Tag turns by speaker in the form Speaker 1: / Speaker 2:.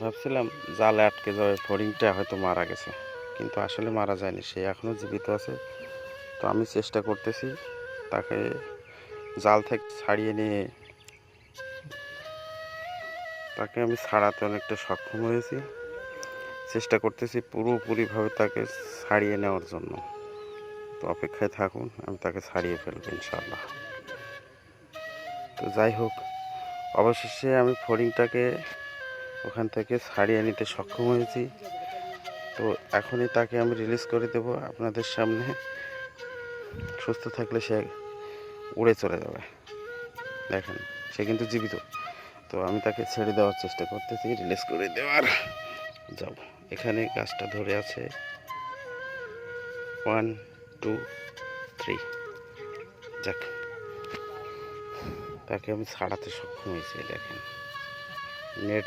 Speaker 1: ভাবছিলাম জালে আটকে যাবে ফড়িংটা হয়তো মারা গেছে, কিন্তু আসলে মারা যায়নি, সে এখনও জীবিত আছে। তো আমি চেষ্টা করতেছি তাকে জাল থেকে ছাড়িয়ে নিয়ে, তাকে আমি ছাড়াতে অনেকটা সক্ষম হয়েছি। চেষ্টা করতেছি পুরোপুরিভাবে তাকে ছাড়িয়ে নেওয়ার জন্য। তো অপেক্ষায় থাকুন, আমি তাকে ছাড়িয়ে ফেলব ইনশাল্লাহ তো যাই হোক, অবশেষে আমি ফড়িংটাকে ওখান থেকে ছাড়িয়ে নিতে সক্ষম হয়েছি। তো এখনই তাকে আমি রিলিজ করে দেব আপনাদের সামনে। সুস্থ থাকলে সে উড়ে চলে যাবে। দেখেন, সে কিন্তু জীবিত। তো আমি তাকে ছেড়ে দেওয়ার চেষ্টা করতেছি রিলিজ করে দেওয়ার। যাব এখানে গাছটা ধরে আছে। ওয়ান টু থ্রি যাক, তাকে আমি ছাড়াতে সক্ষম হয়েছি, দেখেন। নেট